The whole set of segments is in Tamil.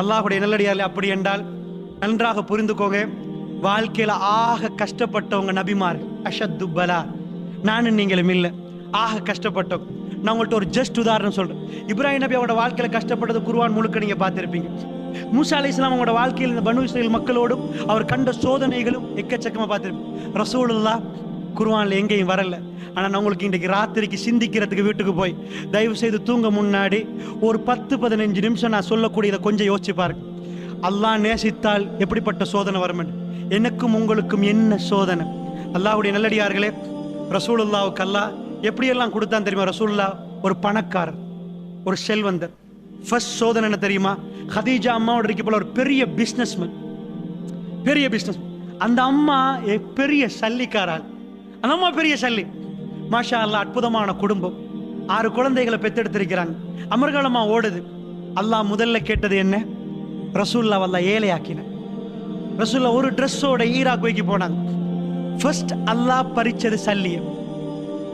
அல்லாஹுடைய நல்லடியார் அப்படி என்றால் நன்றாக புரிந்துக்கோங்க. வாழ்க்கையில ஆக கஷ்டப்பட்டவங்க நபிமார் அஷத்து பலா. நானும் நீங்களும் இல்லை. ஆக கஷ்டப்பட்டவங்க நான் உங்கள்கிட்ட ஒரு ஜஸ்ட் உதாரணம் சொல்றேன். இப்ராஹிம் நபி அவங்களோட வாழ்க்கையில கஷ்டப்பட்டது குருவான் முழுக்க நீங்க பார்த்திருப்பீங்க. மூசா அலி இஸ்லாம் அவங்களோட வாழ்க்கையில் இந்த பனு இஸ்ரேல் மக்களோடும் அவர் கண்ட சோதனைகளும் எக்கச்சக்கமாக பார்த்திருப்பேன் ரசூலுல்லா குருவானில் எங்கேயும் வரல. ஆனால் நான் உங்களுக்கு இன்றைக்கு ராத்திரிக்கு சிந்திக்கிறதுக்கு வீட்டுக்கு போய் தயவு செய்து தூங்க முன்னாடி ஒரு பத்து பதினஞ்சு நிமிஷம் நான் சொல்லக்கூடியதை கொஞ்சம் யோசிச்சு பாருங்க. அல்லாஹ் நேசித்தால் எப்படிப்பட்ட சோதனை வரும் எனக்கும் உங்களுக்கும் என்ன சோதனை? அல்லாவுடைய நல்லடியார்களே ரசூலுல்லாவுக்கு அல்லா எப்படியெல்லாம் கொடுத்தான் தெரியுமா? ரசூல்லா ஒரு பணக்காரர் ஒரு செல்வந்தர். ஃபர்ஸ்ட் சோதனை என்ன தெரியுமா? ஹதீஜா அம்மாவோட இருக்க போல ஒரு பெரிய பிஸ்னஸ்மேன் பெரிய பிஸ்னஸ் அந்த அம்மா எ- பெரிய சல்லிக்காராள் அதம்மா பெரிய சல்லி. மாஷா அல்லாஹ் அற்புதமான குடும்பம். ஆறு குழந்தைகளை பெத்தெடுத்திருக்கிறாங்க. அமர்காலமா ஓடுது. அல்லாஹ் முதல்ல கேட்டது என்ன? ரசூல்லா வல்ல ஏழையாக்கின. ரசூல்லா ஒரு ட்ரெஸ்ஸோட ஈராக் வைக்க போனாங்க. ஃபர்ஸ்ட் அல்லாஹ் பறிச்சது சல்லியம்.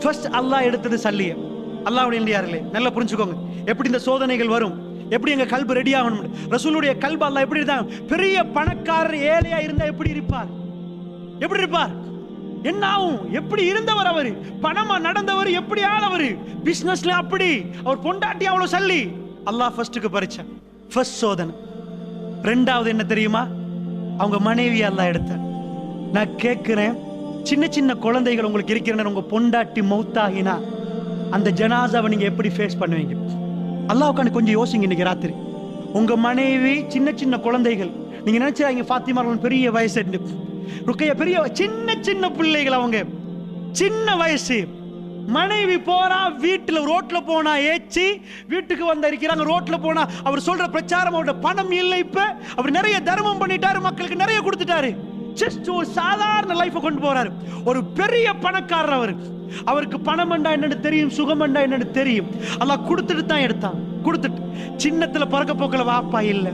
ஃபர்ஸ்ட் அல்லாஹ் எடுத்தது சல்லியம். அல்லாஹ்வுடைய இந்தியார்களே நல்லா புரிஞ்சுக்கோங்க. எப்படி இந்த சோதனைகள் வரும்? எப்படி எங்க கல்பு ரெடி ஆகணும்? ரசூலுடைய கல்பு அல்லாஹ் எப்படி இருந்தாங்க பெரிய பணக்காரர் ஏழையா இருந்தா எப்படி இருப்பார்? எப்படி இருப்பார்? என்ன ஆகும் எப்படி இருந்தவர் அவரு? பணமா நடந்தவர்? எப்படி ஆளவர் பிசினஸ்ல அப்படி. அவர் பொண்டாட்டி அவ்வளவு சல்லி. அல்லாஹ் ஃபர்ஸ்ட்டுக்கு பறிச்ச ஃபர்ஸ்ட் சோதனை. ரெண்டாவது என்ன தெரியுமா? அவங்க மனைவி அல்லாஹ் எடுத்த நான் கேட்கிறேன் சின்ன சின்ன குழந்தைகள் உங்களுக்கு இருக்கிறேன்னு உங்க பொண்டாட்டி மௌத்தாகினா அந்த ஜனாசாவை நீங்க எப்படி ஃபேஸ் பண்ணுவீங்க? அல்லாஹ் கொஞ்சம் யோசிங்க இன்னைக்கு ராத்திரி. உங்க மனைவி சின்ன சின்ன குழந்தைகள். நீங்க நினைச்சாங்க ஃபாத்திமா ரஹ்மான் பெரிய வயசு. ருக்கைய பெரிய சின்ன சின்ன பிள்ளைகள் அவங்க. சின்ன வயசு. மனைவி போறா வீட்டுல ரோட்ல போனா ஏச்சி வீட்டுக்கு வந்து இருக்கிறாங்க ரோட்ல போனா அவர் சொல்ற பிரச்சாரம் அவரோட பணம் இல்லை இப்ப. அவர் நிறைய தர்மம் பண்ணிட்டாரு மக்களுக்கு நிறைய கொடுத்துட்டாரு. ஜஸ்ட் ஒரு சாதாரண லைஃப்பை கொண்டு போறாரு. ஒரு பெரிய பணக்காரர் அவர். அவருக்கு பணம் என்றா என்னன்னு தெரியும் சுகம் என்றா என்னன்னு தெரியும். அல்லாஹ் கொடுத்துட்டு தான் எடுத்தான். கொடுத்துட்டு. சின்னத்துல பிறக்க போக்கல வாப்பா இல்ல.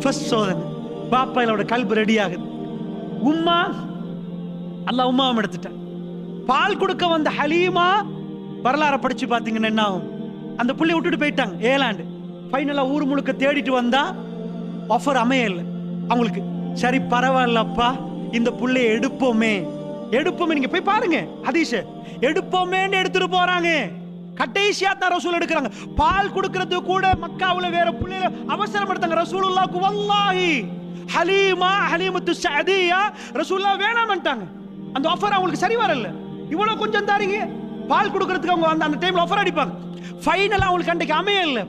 ஃபர்ஸ்ட் சோதனை. பாப்பா இல்லோட கல்பு ரெடி ஆகுது. உம்மா அல்லாஹ் உம்மாவும் எடுத்துட்டான். பால் கொடுக்க வந்த ஹலீமா வரலாறை படிச்சு பார்த்தீங்கன்னா என்ன ஆகும்? அந்த பிள்ளைய விட்டுட்டு போயிட்டாங்க ஏலாண்டு. ஃபைனலாக ஊர் முழுக்க தேடிட்டு வந்தா ஆஃபர் அமையல. அவங்களுக்கு சரி பரவாயில்லப்பா இந்த பிள்ளைய எடுப்போமே. எடுப்போமே நீங்க போய் பாருங்க அதீஷ எடுப்போமேன்னு எடுத்துட்டு போறாங்க. கடைசியா தான் ரசூல் எடுக்கிறாங்க. பால் கொடுக்கறது கூட மக்காவுல வேற புள்ளைய அவசரம் எடுத்தாங்க ரசூலுல்லாஹ்க்கு வல்லாஹி. ஹலீமா ஹலீமத்து சஅதியா. ரசூல்லா வேணாம்ட்டாங்க அந்த ஆஃபர் அவங்களுக்கு சரி வரல. இவ்வளவு கொஞ்சம் தாரீங்க பால் கொடுக்கறதுக்கு அவங்க அந்த அந்த டைம்ல ஆஃபர் அடிப்பாங்க. ஃபைனலா அவங்களுக்கு அன்றைக்கு அமைய இல்லை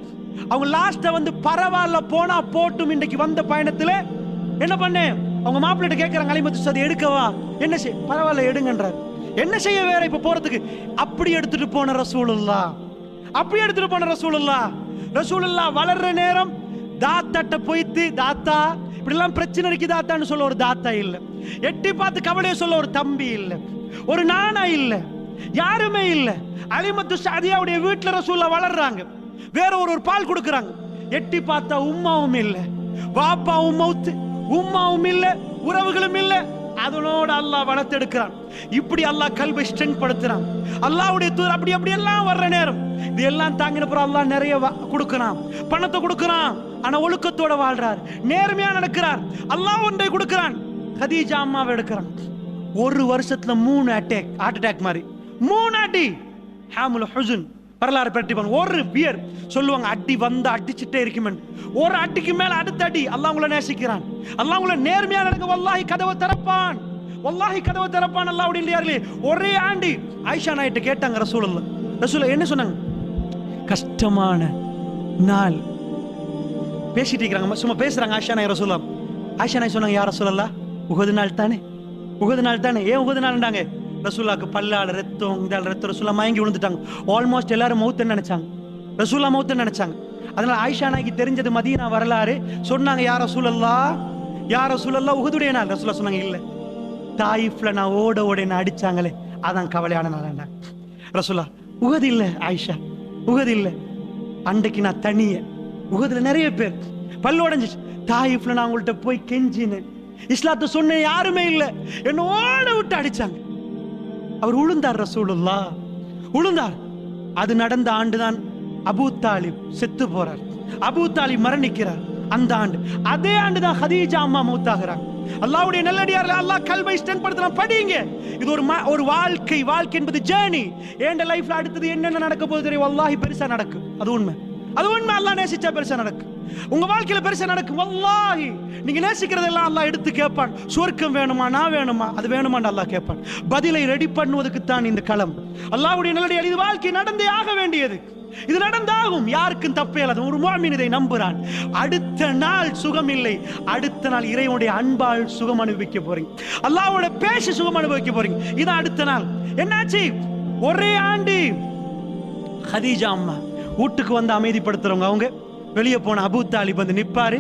அவங்க லாஸ்ட்டை வந்து பரவாயில்ல போனா போட்டும் இன்றைக்கு வந்த பயணத்துல. என்ன பண்ணேன் அவங்க மாப்பிள்ளிட்ட கேட்கறாங்க அலிமத்து சதி எடுக்கவா? என்ன செய் பரவாயில்ல எடுங்கன்றார். என்ன செய்ய வேற இப்ப போறதுக்கு? அப்படி எடுத்துட்டு போன ரசூலுல்லா அப்படி எடுத்துட்டு போன ரசூலுல்லா ரசூலுல்லா வளர்ற நேரம் தாத்தாட்ட போயிட்டு தாத்தா இப்படிலாம் பிரச்சனை இருக்கு தாத்தான்னு சொல்ல ஒரு தாத்தா இல்ல. எட்டி பார்த்து கவலைய சொல்ல ஒரு தம்பி இல்ல. ஒரு நானா இல்ல. யாருமே இல்ல. அலிமத்து சாதியாவுடைய வீட்டுல ரசூல்ல வளர்றாங்க. வேற ஒரு ஒரு பால் கொடுக்குறாங்க. எட்டி பார்த்தா உம்மாவும் இல்ல. வாப்பாவும் மௌத்து உம்மாவும் இல்ல. உறவுகளும் இல்ல. அதனோட அல்லாஹ் வளர்த்தெடுக்கிறான். இப்படி அல்லாஹ் கல்வை ஸ்ட்ரென்த் படுத்துறான். அல்லாஹ்வுடைய தூர் அப்படி அப்படி எல்லாம் வர்ற நேரம். இது எல்லாம் தாங்கின பிறகு அல்லாஹ் நிறைய வ- கொடுக்கறான். பணத்தை கொடுக்கறான். ஆனா ஒழுக்கத்தோட வாழ்றார். நேர்மையா நடக்கிறார். அல்லாஹ் ஒன்றை கொடுக்கிறான். ஹதீஜா அம்மாவை எடுக்கிறான். ஒரு வருஷத்துல மூணு அட்டாக் ஹார்ட் அட்டாக் மாதிரி. மூணு அடி. ஹாமுல் ஹுசுன் வரலாறு பற்றி ஒரு பியர் சொல்லுவாங்க அடி வந்தா அடிச்சுட்டே இருக்குமென் ஒரு அடிக்கு மேல அடுத்த அடி. அல்லாஹ் உங்களை நேசிக்கிறான். அல்லாஹ் உங்களை நேர்மையா நடக்க வல்லாஹி கதவை திறப்பான். வல்லாஹி கதவை திறப்பான் அல்லாஹ் அப்படி இல்லையார்களே ஒரே ஆண்டி. ஆயிஷா நாயிட்ட கேட்டாங்க ரசூல் ரசூல் என்ன சொன்னாங்க? கஷ்டமான நாள். பேசிட்டு இருக்கிறாங்க. சும்மா பேசுறாங்க. ஆஷா நாய் ரசூலாம் ஆயிஷா நாய் சொன்னாங்க யார் ரசூலல்லா உகது நாள் தானே? உகது நாள் தானே? ஏன் உகது நாள்ன்றாங்க? ரசூலாக்கு பல்லால் ரத்தம் இதால் ரத்தம் ரசூலா மயங்கி விழுந்துட்டாங்க. ஆல்மோஸ்ட் எல்லாரும் மௌத்துன்னு நினைச்சாங்க. ரசூலா மௌத்துன்னு நினைச்சாங்க. அதனால ஆயிஷா நாய்க்கு தெரிஞ்சது மதீனா வரலாறு. சொன்னாங்க யார் ரசூலல்லா யார் ரசூலல்லா உகதுடைய நாள். ரசூலா சொன்னாங்க இல்லை. தாயிஃப்ல நான் ஓட ஓட என்ன அடிச்சாங்களே அதான் கவலையான நாள் ரசூலா உகது இல்லை ஆயிஷா உகது இல்லை. அன்றைக்கு நான் தனியே. முகத்துல நிறைய பேர். பல்லு உடைஞ்சிச்சு. தாயிஃப்ல நான் உங்கள்கிட்ட போய் கெஞ்சினேன். இஸ்லாத்தை சொன்ன யாருமே இல்லை. என்ன ஓட விட்டு அடிச்சாங்க. அவர் உளுந்தார் ரசூலுல்லா உளுந்தார். அது நடந்த ஆண்டுதான் அபூ தாலிப் செத்து போறார். அபூ தாலிப் மரணிக்கிறார். அந்த ஆண்டு. அதே ஆண்டு தான் ஹதீஜா அம்மா மூத்தாகிறாங்க. அல்லாவுடைய நல்லடியார்ல அல்லாஹ் கல்வை ஸ்ட்ரென்த் படுத்தலாம் படிங்க. இது ஒரு ம- ஒரு வாழ்க்கை. வாழ்க்கை என்பது ஜேர்னி ஏண்ட லைஃப்ல அடுத்தது என்னென்ன நடக்க போகுது தெரியும்? அல்லாஹி பெருசா நடக்கும் அது உண்மை. அது உண்மை. அல்லா நேசிச்சா பெருசா நடக்கும் உங்க வாழ்க்கையில பெருசா நடக்கும் வல்லாஹி நீங்க நேசிக்கிறதெல்லாம் அல்லாஹ் எடுத்து கேட்பான். சொர்க்கம் வேணுமா நான் வேணுமா? அது வேணுமான்னு அல்லாஹ் கேட்பான். பதிலை ரெடி பண்ணுவதற்கு தான் இந்த களம். அல்லாஹ்வுடைய நல்லடியார் இது வாழ்க்கை நடந்தே ஆக வேண்டியது. இது நடந்தாகும். யாருக்கும் தப்பே இல்லாத ஒரு மாமின் இதை நம்புறான். அடுத்த நாள் சுகம் இல்லை. அடுத்த நாள் இறைவனுடைய அன்பால் சுகம் அனுபவிக்க போறீங்க. அல்லாஹ்வோட பேசி சுகம் அனுபவிக்க போறீங்க. இது அடுத்த நாள். என்னாச்சு? ஒரே ஆண்டு. ஹதீஜா அம்மா. வீட்டுக்கு வந்து அமைதிப்படுத்துறவங்க அவங்க. வெளியே போன அபு தாலிப் வந்து நிப்பாரு.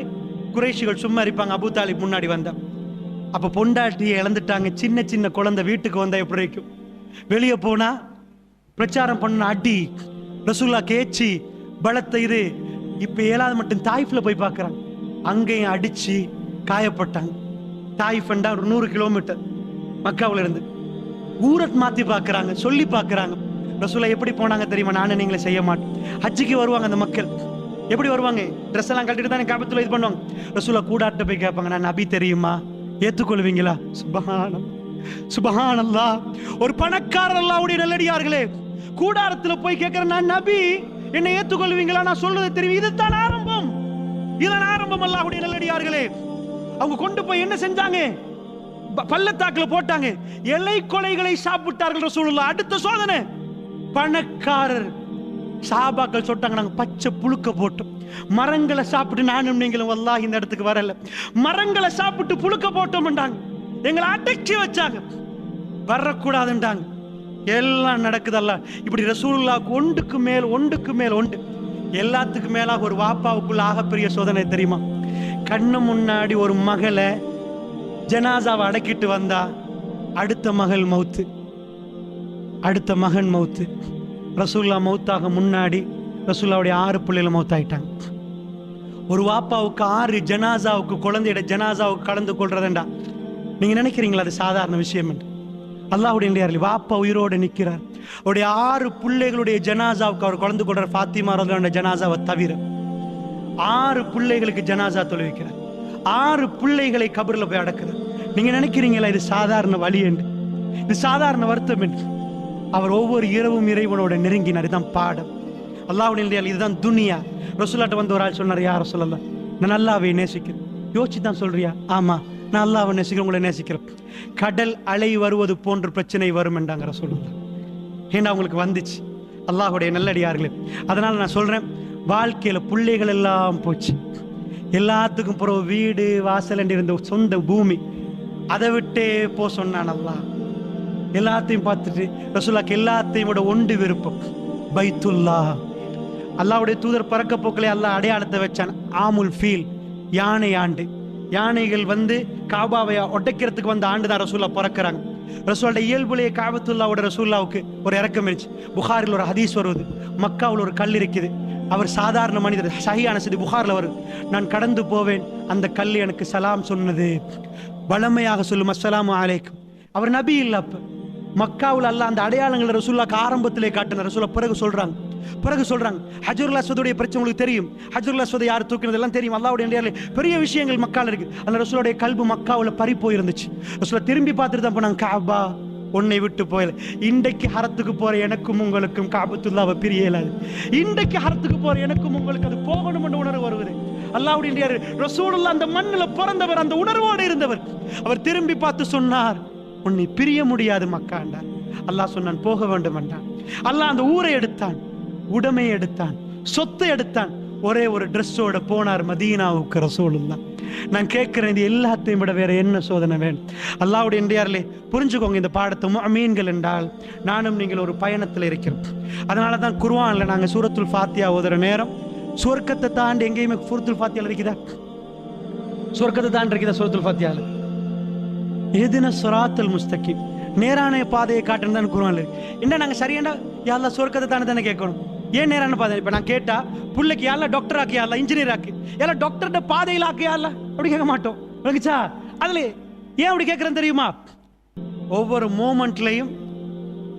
குறைஷிகள் சும்மா இருப்பாங்க. அபு தாலிப் முன்னாடி வந்தால் அப்ப பொண்டாட்டியை இழந்துட்டாங்க. சின்ன சின்ன குழந்தை வீட்டுக்கு வந்தா எப்படி இருக்கும்? வெளியே போனா பிரச்சாரம் பண்ண அடி ரசூல்லா கேச்சி பலத்த இது இப்ப ஏழாவது மட்டும் தாய்ஃபில் போய் பார்க்கறாங்க அங்கேயும் அடிச்சு காயப்பட்டாங்க. தாய்ஃபண்டா ஒரு நூறு கிலோமீட்டர். மக்காவில் இருந்து ஊரை மாத்தி பார்க்கறாங்க. சொல்லி பார்க்கறாங்க. ரசூலா எப்படி போனாங்க தெரியுமா? நானும் நீங்களே செய்ய மாட்டோம். ஹஜ்ஜுக்கு வருவாங்க அந்த மக்கள். எப்படி வருவாங்க? ட்ரெஸ் எல்லாம் கட்டிட்டு தானே காபத்துல இது பண்ணுவாங்க. ரசூலா கூடாட்ட போய் கேட்பாங்க நான் நபி தெரியுமா? ஏத்துக்கொள்வீங்களா? சுபகானம் சுபகானல்லா ஒரு பணக்காரர் அல்லாவுடைய நல்லடியார்களே கூடாரத்துல போய் கேட்கிறேன் நான் நபி என்னை ஏத்துக்கொள்வீங்களா? நான் சொல்றது தெரியும். இதுதான் ஆரம்பம். இதுதான் ஆரம்பம் அல்லாஹ்வுடைய நல்லடியார்களே. அவங்க கொண்டு போய் என்ன செஞ்சாங்க? ப- பள்ளத்தாக்குல போட்டாங்க. எல்லை கொலைகளை சாப்பிட்டார்கள் ரசூலுல்லா அடுத்த சோதனை. பணக்காரர். சாபாக்கள் சொல்லிட்டாங்க நாங்கள் பச்சை புழுக்க போட்டோம். மரங்களை சாப்பிட்டு நானும் நீங்களும் வல்லாஹ் இந்த இடத்துக்கு வரல. மரங்களை சாப்பிட்டு புழுக்க போட்டோம்ன்றாங்க. எங்களை அடைச்சி வச்சாங்க. வரக்கூடாதுன்றாங்க. எல்லாம் நடக்குதல்ல இப்படி ரசூலுல்லாஹ்க்கு ஒன்றுக்கு மேல் ஒன்றுக்கு மேல் ஒன்று. எல்லாத்துக்கும் மேலாக ஒரு வாப்பாவுக்குள்ள ஆகப்பெரிய சோதனை தெரியுமா? கண்ணு முன்னாடி ஒரு மகளை ஜனாசாவை அடக்கிட்டு வந்தா அடுத்த மகள் மவுத்து. அடுத்த மகன் மௌத்து. ரசூல்லா மௌத்தாக முன்னாடி ரசூல்லாவுடைய ஆறு பிள்ளைகள் மௌத்தாயிட்டாங்க. ஒரு வாப்பாவுக்கு ஆறு ஜனாசாவுக்கு குழந்தையிட ஜனாசாவுக்கு கலந்து கொள்றதுண்டா. நீங்க நினைக்கிறீங்களா அது சாதாரண விஷயம் என்று? அல்லாஹ்வுடைய வாப்பா உயிரோடு நிற்கிறார். அவருடைய ஆறு பிள்ளைகளுடைய ஜனாசாவுக்கு அவர் கலந்து கொள்றார். ஃபாத்திமா ரலியல்லாஹு ஜனாசாவை தவிர. ஆறு பிள்ளைகளுக்கு ஜனாசா தொழுவிக்கிறார். ஆறு பிள்ளைகளை கபரில் போய் அடக்கிறார். நீங்க நினைக்கிறீங்களா இது சாதாரண வழி என்று? இது சாதாரண வருத்தம் என்று? அவர் ஒவ்வொரு இரவும் இறைவனோட நெருங்கினார். இதுதான் பாடம். அல்லாஹ்வுடைய இதுதான் துனியா. ரசுல்லாட்ட வந்து ஒரு ஆள் சொன்னார் யார் சொல்லல நான் அல்லாவை நேசிக்கிறேன். யோசிச்சு தான் சொல்றியா? ஆமா நான் அல்லாவை நேசிக்கிறேன் உங்களை நேசிக்கிறேன். கடல் அலை வருவது போன்ற பிரச்சனை வரும் என்றாங்கிற ரசூலுல்லாஹ். ஏன்னா அவங்களுக்கு வந்துச்சு. அல்லாஹுடைய நல்லடியார்களே அதனால நான் சொல்றேன் வாழ்க்கையில பிள்ளைகள் எல்லாம் போச்சு. எல்லாத்துக்கும் பிறகு வீடு வாசல் என்று இருந்த சொந்த பூமி அதை விட்டே போ சொன்னான் அல்லாஹ். எல்லாத்தையும் பார்த்துட்டு ரசூல்லாக்கு எல்லாத்தையும் விட ஒன்று விருப்பம். பைத்துல்லா. அல்லாவுடைய தூதர் பறக்க போக்களே அல்லாஹ் அடையாளத்தை வச்சான். ஆமுல் ஃபீல். யானை ஆண்டு. யானைகள் வந்து காபாவை உடைக்கிறதுக்கு வந்த ஆண்டு தான் ரசூல்லா பிறக்கிறாங்க. ரசூலோட இயல்புலேயே காபத்துல்லாவோட ரசூல்லாவுக்கு ஒரு இறக்கம் இருந்துச்சு. புகாரில் ஒரு ஹதீஸ் வருவது மக்காவில் ஒரு கல் இருக்குது. அவர் சாதாரண மனிதர். சஹியான சதி புகாரில் வரும் நான் கடந்து போவேன். அந்த கல் எனக்கு சலாம் சொன்னது. வளமையாக சொல்லும். அஸ்லாம் அலைக்கும். அவர் நபி இல்லை அப்போ. மக்காவில் அல்லாஹ் அந்த அடையாளங்களை ரசூல்லாக்கு ஆரம்பத்திலே காட்டின. ரசூலா பிறகு சொல்கிறாங்க பிறகு சொல்கிறாங்க ஹஜருல் அஸ்வதுடைய பிரச்சனை உங்களுக்கு தெரியும். ஹஜருல் அஸ்வதை யார் தூக்கினது எல்லாம் தெரியும். அல்லாவுடைய பெரிய விஷயங்கள் மக்கால இருக்கு. அந்த ரசூலுடைய கல்பு மக்காவில் பறி போயிருந்துச்சு. ரசூலா திரும்பி பார்த்துட்டு தான் போனாங்க காபா உன்னை விட்டு போயல இன்றைக்கு ஹரத்துக்கு போற எனக்கும் உங்களுக்கும் காபத்துல்லாவை பிரிய இயலாது. இன்றைக்கு ஹரத்துக்கு போற எனக்கும் உங்களுக்கு அது போகணும் என்ற உணர்வு வருவது அல்லாவுடைய ரசூலுல்லா அந்த மண்ணில் பிறந்தவர் அந்த உணர்வோடு இருந்தவர். அவர் திரும்பி பார்த்து சொன்னார் உன்னை பிரிய முடியாது மக்காண்டான் அல்லாஹ் சொன்னான் போக வேண்டும் என்றான். அல்லாஹ் அந்த ஊரை எடுத்தான் உடமை எடுத்தான் சொத்தை எடுத்தான். ஒரே ஒரு ட்ரெஸ்ஸோட போனார் மதீனாவுக்கு ரசூலுல்லா நான் கேட்குறேன் இது எல்லாத்தையும் விட வேற என்ன சோதனை வேணும்? அல்லாவுடைய இந்தியாரிலே புரிஞ்சுக்கோங்க இந்த பாடத்தை மீன்கள் என்றால் நானும் நீங்கள் ஒரு பயணத்தில் இருக்கிறோம். அதனால தான் குருவானில் நாங்கள் சூரத்துல் ஃபாத்தியா ஓதுற நேரம் சொர்க்கத்தை தாண்டி எங்கேயுமே சூரத்துல் ஃபாத்தியால இருக்குதா? சொர்க்கத்தை தாண்டி இருக்குதா சூரத்துல் ஃபாத்தியாவில் எதுன சுராத்தல் முஸ்தகிம் நேரான பாதையை காட்டுன்னு தான் குருவான் என்ன நாங்கள் சரியாண்டா? யாரெல்லாம் சொர்க்கத்தை தானே தானே கேட்கணும்? ஏன் நேரான பாதை? இப்போ நான் கேட்டா புள்ளைக்கு யாரெல்லாம் டாக்டர் ஆக்கி யாரெல்லாம் இன்ஜினியர் ஆக்கி? யாரெல்லாம் டாக்டர்கிட்ட பாதையில் ஆக்கி யாரெல்லாம் அப்படி கேட்க மாட்டோம். விளங்குச்சா அதுல ஏன் அப்படி கேட்குறேன்னு தெரியுமா? ஒவ்வொரு மூமெண்ட்லையும்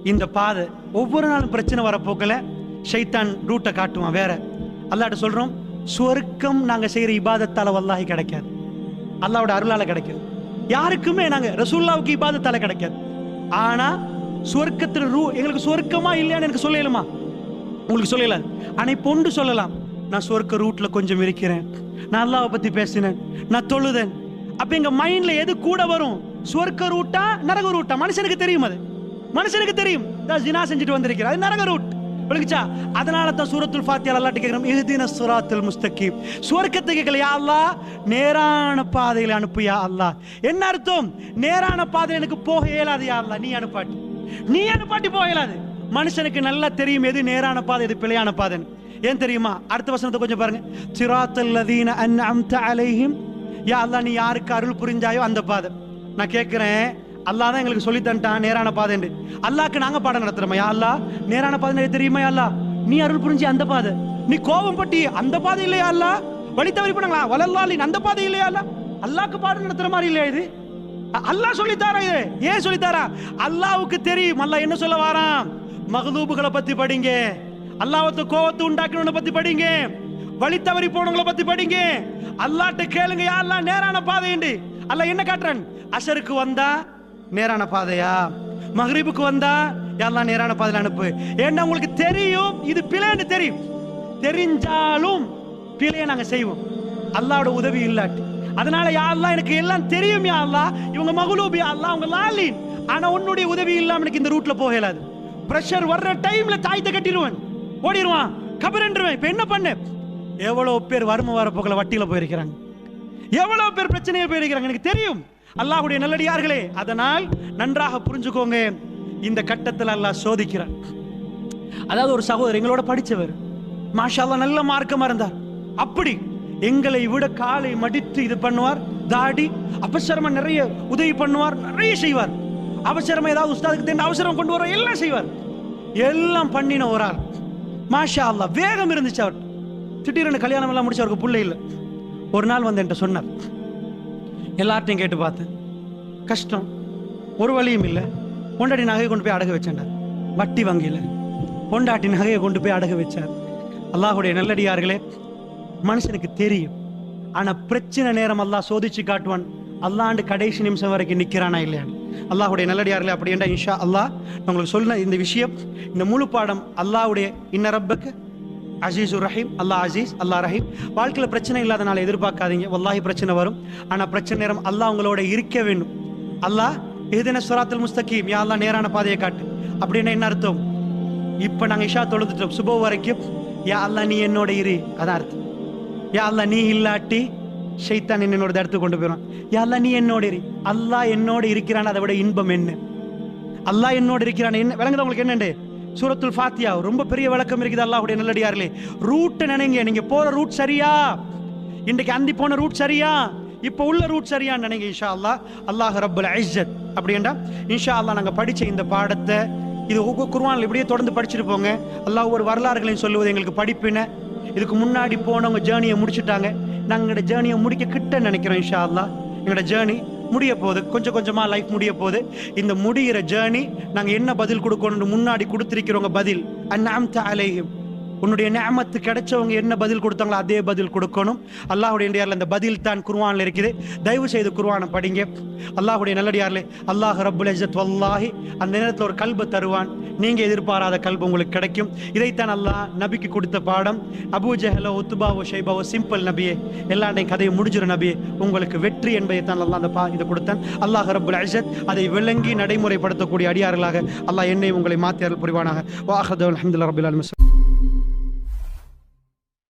இந்த பாதை ஒவ்வொரு நாளும் பிரச்சனை வரப்போக்கில் ஷைத்தான் ரூட்டை காட்டுவான் வேற. அல்லாட்ட சொல்றோம் சொர்க்கம் நாங்க செய்யற இபாதத்தால வல்லாகி கிடைக்காது. அல்லாவோட அருளால கிடைக்காது. யாருக்குமே நாங்கள் ரசூல்லாவுக்கு தலை கிடைக்காது. ஆனால் சொர்க்கத்தில் ரூ எங்களுக்கு சுவர்க்கமா இல்லையான்னு எனக்கு சொல்லலுமா? உங்களுக்கு சொல்லல? ஆனா இப்போ ஒன்று சொல்லலாம். நான் சொர்க்க ரூட்ல கொஞ்சம் இருக்கிறேன். நான் அல்லாவை பத்தி பேசினேன். நான் தொழுதேன். அப்ப எங்க மைண்ட்ல எது கூட வரும்? சொர்க்க ரூட்டா நரக ரூட்டா மனுஷனுக்கு தெரியும் அது. மனுஷனுக்கு தெரியும். நான் ஜினா செஞ்சுட்டு வந்திருக்கிறேன் அது நரக ரூட் விளங்குச்சா அதனால தான் சூரத்துல் ஃபாத்தியால அல்லாட்டு கேட்குறோம் இஹ்தின சுராத்துல் முஸ்தகீம். சுவர்க்கத்தை கேட்கல யா அல்லா நேரான பாதையில் அனுப்பு யா அல்லாஹ் என்ன அர்த்தம்? நேரான பாதையில் எனக்கு போக இயலாது யா அல்லா. நீ அனுப்பாட்டி. நீ அனுப்பாட்டி போக இயலாது. மனுஷனுக்கு நல்லா தெரியும் எது நேரான பாதை எது பிழையான பாதைன்னு. ஏன் தெரியுமா? அடுத்த வசனத்தை கொஞ்சம் பாருங்க. சிராத்தல் லதீன அன்அம்த அலைஹிம். யா அல்லா நீ யாருக்கு அருள் புரிஞ்சாயோ அந்த பாதை. நான் கேட்குறேன் அல்லாஹ் தான் எங்களுக்கு சொல்லி தந்துட்டான் நேரான பாதைன்னு அல்லாக்கு நாங்க பாடம் நடத்துறோமா அல்லா நேரான பாதை தெரியுமா அல்லா நீ அருள் புரிஞ்சு அந்த பாதை. நீ கோபம் பட்டி அந்த பாதை இல்லையா அல்லா வழி தவறி போனாங்களா? வளர்லாலி அந்த பாதை இல்லையா அல்லா அல்லாக்கு பாடம் நடத்துற மாதிரி இல்லையா இது? அல்லாஹ் சொல்லித்தாரா இது? ஏன் சொல்லித்தாரா? அல்லாவுக்கு தெரியும். அல்லாஹ் என்ன சொல்ல வாராம் மகதூபுகளை பத்தி படிங்க. அல்லாவத்து கோவத்தை உண்டாக்கணும்னு பத்தி படிங்க. வழி தவறி போனவங்கள பத்தி படிங்க. அல்லாட்ட கேளுங்க யா நேரான பாதைண்டு அல்ல என்ன காட்டுறன்? அசருக்கு வந்தா நேரான பாதையா? மகரிபுக்கு வந்தா? எல்லாம் நேரான பாதையில் அனுப்பு? ஏன்னா உங்களுக்கு தெரியும்? இது பிழைன்னு தெரியும். தெரிஞ்சாலும் பிழையை நாங்க செய்வோம். அல்லாவோட உதவி இல்லாட்டி. அதனால யாரெல்லாம் எனக்கு எல்லாம் தெரியும் யாரெல்லாம் இவங்க மகளூப் யாரெல்லாம் அவங்க லாலின். ஆனா உன்னுடைய உதவி இல்லாம எனக்கு இந்த ரூட்ல போக இயலாது. பிரஷர் வர்ற டைம்ல தாயத்தை கட்டிடுவேன். ஓடிடுவான். கபரன்றுவேன். இப்ப என்ன பண்ணு? எவ்வளவு பேர் வறுமை வர போகல வட்டியில போயிருக்கிறாங்க. எவ்வளவு பேர் பிரச்சனையில் போயிருக்கிறாங்க? எனக்கு தெரியும். அல்லாஹுடைய நல்லடியார்களே அதனால் நன்றாக புரிஞ்சுக்கோங்க இந்த கட்டத்தில் அல்லாஹ் சோதிக்கிறார். அதாவது ஒரு சகோதரர் எங்களோட படிச்சவர் மாஷா அல்லாஹ் நல்ல மார்க்கமா இருந்தார் அப்படி எங்களை விட காலை மடித்து இது பண்ணுவார் தாடி அபசரமா நிறைய உதவி பண்ணுவார் நிறைய செய்வார். அவசரமா ஏதாவது உஸ்தாதுக்கு தெரிந்த அவசரம் கொண்டு வர எல்லாம் செய்வார். எல்லாம் பண்ணின ஒரு ஆள் மாஷா அல்லாஹ் வேகம் இருந்துச்சு அவர். திடீர்னு கல்யாணம் எல்லாம் முடிச்சு அவருக்கு பிள்ளை இல்லை. ஒரு நாள் வந்து என்கிட்ட சொன்னார் எல்லார்ட்டையும் கேட்டு பார்த்தேன் கஷ்டம் ஒரு வழியும் இல்லை. பொண்டாட்டி நகையை கொண்டு போய் அடகு வச்சேன்டார் வட்டி வங்கியில். பொண்டாட்டி நகையை கொண்டு போய் அடகு வச்சார். அல்லாஹுடைய நல்லடியார்களே மனுஷனுக்கு தெரியும். ஆனால் பிரச்சனை நேரம் அல்லாஹ் சோதிச்சு காட்டுவான். அல்லாண்டு கடைசி நிமிஷம் வரைக்கும் நிற்கிறானா இல்லையான்னு அல்லாஹுடைய நல்லடியார்களே அப்படின்டா இன்ஷா அல்லாஹ் நான் உங்களுக்கு சொன்ன இந்த விஷயம் இந்த முழு பாடம் அல்லாஹுடைய இன்னரப்புக்கு ரப்புக்கு ரஹீம் அல்லாஹ் அசீஸ் அல்லாஹ் ரஹீம். வாழ்க்கையில் பிரச்சனை இல்லாதனால எதிர்பார்க்காதீங்க. வல்லாஹி பிரச்சனை வரும். ஆனால் பிரச்சனை நேரம் அல்லாஹ் உங்களோட இருக்க வேண்டும். அல்லாஹ் எதுன சுராத்தில் முஸ்தகீம் யா அல்லாஹ் நேரான பாதையை காட்டு. அப்படின்னா என்ன அர்த்தம்? இப்போ நாங்கள் இஷா தொழுதுட்டோம். சுபோ வரைக்கும் யா அல்லாஹ் நீ என்னோட இரு. அதான் அர்த்தம். யா அல்லாஹ் நீ இல்லாட்டி ஷைத்தான் என்னோட இடத்துக்கு கொண்டு போயிடும் யா அல்லாஹ் நீ என்னோட இரு. அல்லாஹ் என்னோட இருக்கிறான் அதை விட இன்பம் என்ன? அல்லாஹ் என்னோட இருக்கிறான் என்ன? விளங்குது உங்களுக்கு என்னண்டு? சூரத்துல் ஃபாத்தியா ரொம்ப பெரிய விளக்கம் இருக்குது அல்லாஹுடைய நல்லடியார்களே. ரூட்டை நினைங்க நீங்க போற ரூட் சரியா? இன்றைக்கு அந்தி போன ரூட் சரியா? இப்போ உள்ள ரூட் சரியான்னு நினைங்க இன்ஷா அல்லாஹ் அல்லாஹ் ரப்பல் ஐஸத் அப்படின்டா இன்ஷா அல்லாஹ் நாங்க படிச்ச இந்த பாடத்தை இது ஒவ்வொரு குர்ஆன்ல இப்படியே தொடர்ந்து படிச்சுட்டு போங்க அல்லாஹ் ஒரு வரலாறுகளையும் சொல்லுவது எங்களுக்கு படிப்பின. இதுக்கு முன்னாடி போனவங்க ஜேர்னியை முடிச்சுட்டாங்க. நாங்கள் எங்களோட ஜேர்னியை முடிக்க கிட்ட நினைக்கிறோம் இன்ஷா அல்லாஹ் எங்களோட ஜேர்னி முடிய போகுது கொஞ்சம் கொஞ்சமா லைஃப் முடிய போகுது இந்த முடிகிற ஜேர்னி நாங்க என்ன பதில் கொடுக்கணும்னு முன்னாடி கொடுத்திருக்கிறவங்க பதில் அந்நாம்த அலைஹிம். உன்னுடைய நேமத்து கிடைச்சவங்க என்ன பதில் கொடுத்தாங்களோ அதே பதில் கொடுக்கணும். அல்லாஹுடைய நேரில் அந்த பதில் தான் குருவானில் இருக்குது. தயவு செய்து குர்ஆனை படிங்க. அல்லாஹுடைய நல்லடியாரில் அல்லாஹ் ரப்புல் அஜத் வல்லாஹி அந்த நேரத்தில் ஒரு கல்பை தருவான். நீங்கள் எதிர்பாராத கல்பு உங்களுக்கு கிடைக்கும். இதைத்தான் அல்லாஹ் நபிக்கு கொடுத்த பாடம். அபு ஜஹலோ உத்துபாவோ ஷைபாவோ சிம்பிள் நபியே எல்லாண்டையும் கதையை முடிஞ்சிடும் நபியே. உங்களுக்கு வெற்றி என்பதை தான் அல்லாஹ் அந்த பா இதை கொடுத்தான். அல்லாஹ் ரப்புல் அஜத் அதை விளங்கி நடைமுறைப்படுத்தக்கூடிய அடியார்களாக அல்லாஹ் என்னை உங்களை மாத்தியார்கள் புரிவானாக. வாஹது அல்ஹம்துலில்லாஹி ரபுல் ஆலமீன்.